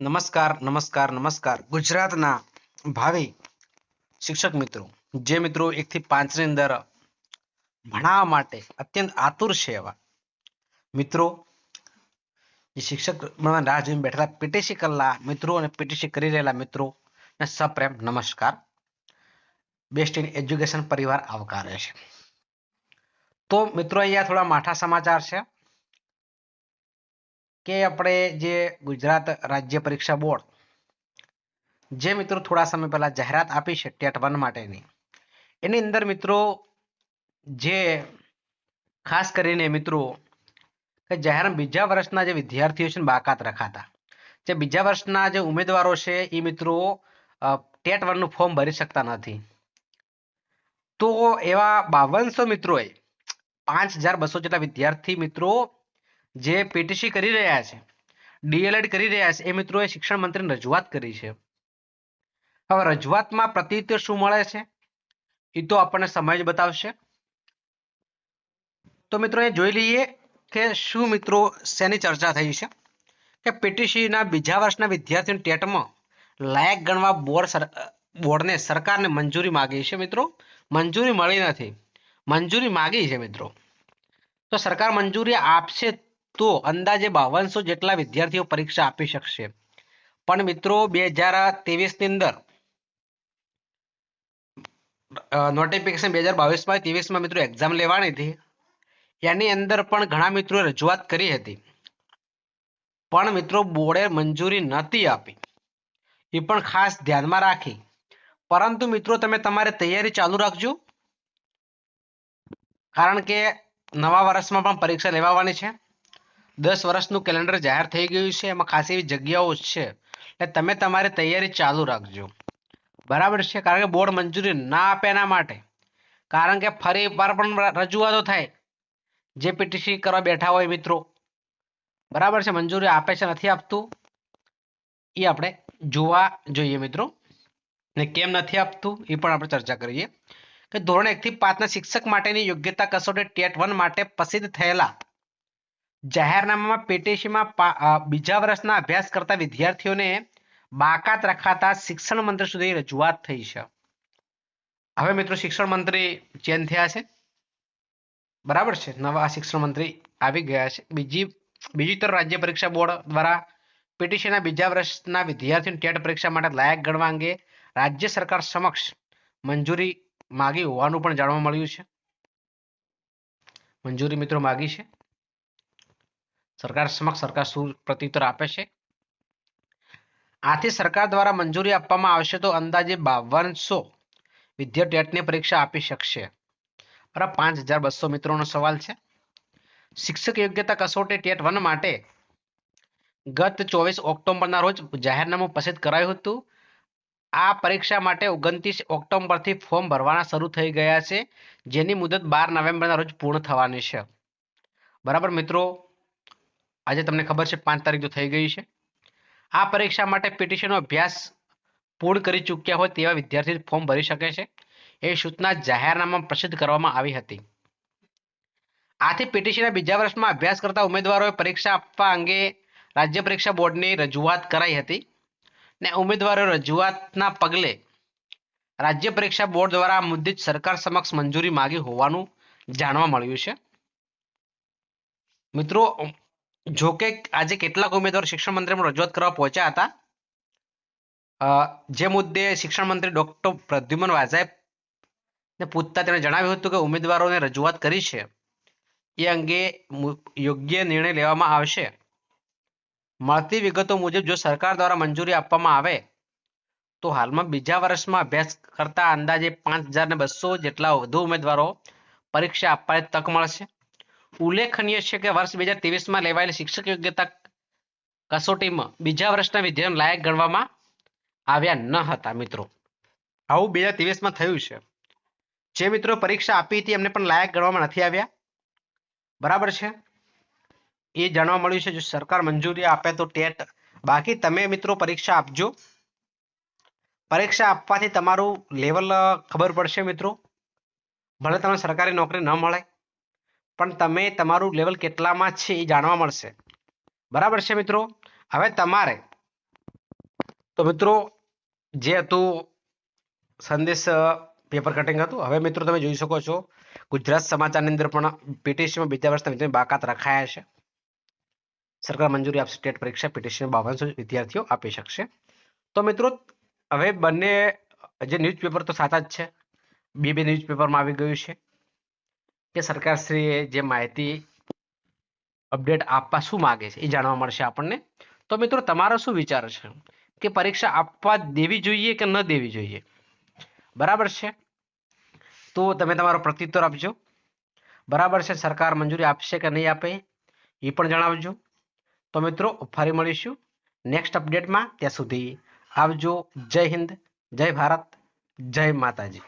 નમસ્કાર નમસ્કાર નમસ્કાર. ગુજરાતના ભાવિ શિક્ષક મિત્રો, જે મિત્રો એકથી પાંચની અંદર ભણાવવા માટે અત્યંત આતુર છે એવા મિત્રો જે શિક્ષક રાહ જોઈને બેઠેલા પીટીસી કરેલા મિત્રો અને પીટીસી કરી રહેલા મિત્રો, ને સપ્રેમ નમસ્કાર. બેસ્ટ ઇન એજ્યુકેશન પરિવાર આવકારે છે તો મિત્રો, અહીંયા થોડા માઠા સમાચાર છે. કે આપણે જે ગુજરાત રાજ્ય પરીક્ષા બોર્ડ, જે મિત્રો થોડા સમય પહેલા જાહેરાત આપી છે ટેટ વન માટેની, એની અંદર મિત્રો જે ખાસ કરીને મિત્રો કે જાહેર બીજા વર્ષના જે વિદ્યાર્થીઓ છે બાકાત રખાતા, જે બીજા વર્ષના જે ઉમેદવારો છે એ મિત્રો ટેટ વનનું ફોર્મ ભરી શકતા નથી. તો એવા બાવનસો મિત્રોએ પાંચ હજાર બસો જેટલા વિદ્યાર્થી મિત્રો જે પીટીસી કરી રહ્યા છે ડીએલએડ કરી રહ્યા છે, એ મિત્રોએ શિક્ષણ મંત્રીને રજૂઆત કરી છે. હવે રજૂઆતમાં પ્રતિત્ય શું મળે છે? એ તો આપણને સમય જ બતાવશે. તો મિત્રો એ જોઈ લઈએ કે શું મિત્રો શેની ચર્ચા થઈ છે? કે પીટીસીના બીજા વર્ષના વિદ્યાર્થીઓને ટેટમાં લાયક ગણવા બોર્ડ બોર્ડને સરકારને મંજૂરી માગી છે મિત્રો. મંજૂરી મળી નથી. મંજૂરી માગી છે મિત્રો. તો સરકાર મંજૂરી આપશે તો અંદાજે બાવનસો જેટલા વિદ્યાર્થીઓ પરીક્ષા આપી શકશે. પણ મિત્રો બે હજાર ત્રેવીસની અંદર નોટિફિકેશન બે હજાર બાવીસમાં ત્રેવીસમાં મિત્રો એક્ઝામ લેવાની હતી. એની અંદર પણ ઘણા મિત્રોએ રજૂઆત કરી હતી. પણ મિત્રો, બોર્ડે મંજૂરી નહોતી આપી. એ પણ ખાસ ધ્યાનમાં રાખી. પરંતુ મિત્રો, તમે તમારી તૈયારી ચાલુ રાખજો. કારણ કે નવા વર્ષમાં પણ પરીક્ષા લેવાવાની છે. દસ વર્ષનું કેલેન્ડર જાહેર થઈ ગયું છે, એમાં ખાસી એવી જગ્યાઓ છે. એટલે તમે તમારી તૈયારી ચાલુ રાખજો. બરાબર છે, કારણ કે બોર્ડ મંજૂરી ના આપે એના માટે. કારણ કે ફરી વાર પણ રજૂઆતો થાય. જે પીટીસી કરવા બેઠા હોય મિત્રો. બરાબર છે, મંજૂરી આપે છે, નથી આપતું. એ આપણે જોવા જોઈએ મિત્રો. ને કેમ નથી આપતું એ પણ આપણે ચર્ચા કરીએ. કે ધોરણ એકથી પાંચના શિક્ષક માટેની યોગ્યતા કસોટી ટેટ વન માટે પસંદ થયેલા જાહેરનામામાં પીટીસીમાં બીજા વર્ષના અભ્યાસ કરતા વિદ્યાર્થીઓને બાકાત રખાતા શિક્ષણ મંત્રી સુધી રજૂઆત થઈ છે. હવે મિત્રો શિક્ષણ મંત્રી ચેન્જ થયા છે. બરાબર છે? નવા શિક્ષણ મંત્રી આવી ગયા છે. બીજી બીજી તરફ રાજ્ય પરીક્ષા બોર્ડ દ્વારા પીટીસીના બીજા વર્ષના વિદ્યાર્થીઓને ટેટ પરીક્ષા માટે લાયક ગણવા અંગે રાજ્ય સરકાર સમક્ષ મંજૂરી માગી હોવાનું પણ જાણવા મળ્યું છે. મંજૂરી મિત્રો માગી છે. સરકાર સમક્ષ સરકાર શું પ્રત્યુત્તર આપે છે? આથી સરકાર દ્વારા મંજૂરી આપવામાં આવશે તો અંદાજે બાવનસો વિદ્યાર્થી ટેટની પરીક્ષા આપી શકશે. બરાબર, પાંચ હજાર બસો મિત્રોનો સવાલ છે. શિક્ષક યોગ્યતા કસોટી ટેટ વન માટે ગત ચોવીસ ઓક્ટોબરના રોજ જાહેરનામું પસંદ કરાયું હતું. આ પરીક્ષા માટે ઓગણત્રીસ ઓક્ટોબરથી ફોર્મ ભરવાના શરૂ થઈ ગયા છે. જેની મુદત બાર નવેમ્બરના રોજ પૂર્ણ થવાની છે. બરાબર મિત્રો? આજે તમને ખબર છે પાંચ તારીખ તો થઈ ગઈ છે. આ પરીક્ષા માટે પીટીસીનો અભ્યાસ પૂર્ણ કરી ચૂક્યા હોય તેવા વિદ્યાર્થી ફોર્મ ભરી શકે છે. એ સૂચના જાહેરનામામાં પ્રસિદ્ધ કરવામાં આવી હતી. આથી પિટિશનના બીજા વર્ષમાં અભ્યાસ કરતા ઉમેદવારોએ પરીક્ષા આપવા અંગે રાજ્ય પરીક્ષા બોર્ડની રજૂઆત કરાઈ હતી ને ઉમેદવારો રજૂઆતના પગલે રાજ્ય પરીક્ષા બોર્ડ દ્વારા મુદ્દિત સરકાર સમક્ષ મંજૂરી માગી હોવાનું જાણવા મળ્યું છે. મિત્રો જો કે આજે કેટલાક ઉમેદવારો શિક્ષણ મંત્રીમાં રજૂઆત કરવા પહોંચ્યા હતા. જે મુદ્દે શિક્ષણ મંત્રી ડોક્ટર પ્રદ્યુમન વાઝાએ ને પૂછતા તેણે જણાવ્યું હતું કે ઉમેદવારોને રજૂઆત કરી છે. એ અંગે યોગ્ય નિર્ણય લેવામાં આવશે. મળતી વિગતો મુજબ જો સરકાર દ્વારા મંજૂરી આપવામાં આવે, તો હાલમાં બીજા વર્ષમાં અભ્યાસ કરતા અંદાજે પાંચ હજાર ને બસો જેટલા વધુ ઉમેદવારો પરીક્ષા આપવાની તક મળશે. ઉલ્લેખનીય છે કે વર્ષ બે હજાર ત્રેવીસમાં લેવાયેલી શિક્ષક યોગ્યતા કસોટીમાં બીજા વર્ષના વિદ્યાર્થીઓને લાયક ગણવામાં આવ્યા ન હતા, મિત્રો. આવું બે હજાર ત્રેવીસમાં થયું છે. જે મિત્રો પરીક્ષા આપી હતી, એમને પણ લાયક ગણવામાં નથી આવ્યા. બરાબર છે? એ જાણવા મળ્યું છે, જો સરકાર મંજૂરી આપે તો ટેટ. બાકી તમે મિત્રો પરીક્ષા આપજો. પરીક્ષા આપવાથી તમારું લેવલ ખબર પડશે મિત્રો. ભલે તમને સરકારી નોકરી ન મળે. પણ તમે તમારું લેવલ કેટલામાં છે એ જાણવા મળશે. બરાબર છે મિત્રો? હવે તમારે, તો મિત્રો, જે હતું સંદેશ પેપર કટિંગ હતું, હવે મિત્રો તમે જોઈ શકો છો, ગુજરાત સમાચારની અંદર પણ પીટીસીમાં બીજા વર્ષના વિદ્યાર્થીઓની બાકાત રખાયા છે. સરકાર મંજૂરી આપશે ટેટ પરીક્ષા પીટીસીમાં બાવનસો વિદ્યાર્થીઓ આપી શકશે. તો મિત્રો, હવે બંને, જે ન્યૂઝપેપર તો સાચા જ છે. બે બે ન્યૂઝપેપરમાં આવી ગયું છે. કે સરકારશ્રીએ જે માહિતી અપડેટ આપવા શું માગે છે એ જાણવા મળશે આપણને. તો મિત્રો, તમારો શું વિચાર છે? કે પરીક્ષા આપવા દેવી જોઈએ કે ન દેવી જોઈએ? બરાબર છે? તો તમે તમારો પ્રત્યુત્તર આપજો. બરાબર છે? સરકાર મંજૂરી આપશે કે નહીં આપે? એ પણ જણાવજો. તો મિત્રો, ફરી મળીશું નેક્સ્ટ અપડેટમાં. ત્યાં સુધી આવજો. જય હિન્દ, જય ભારત, જય માતાજી.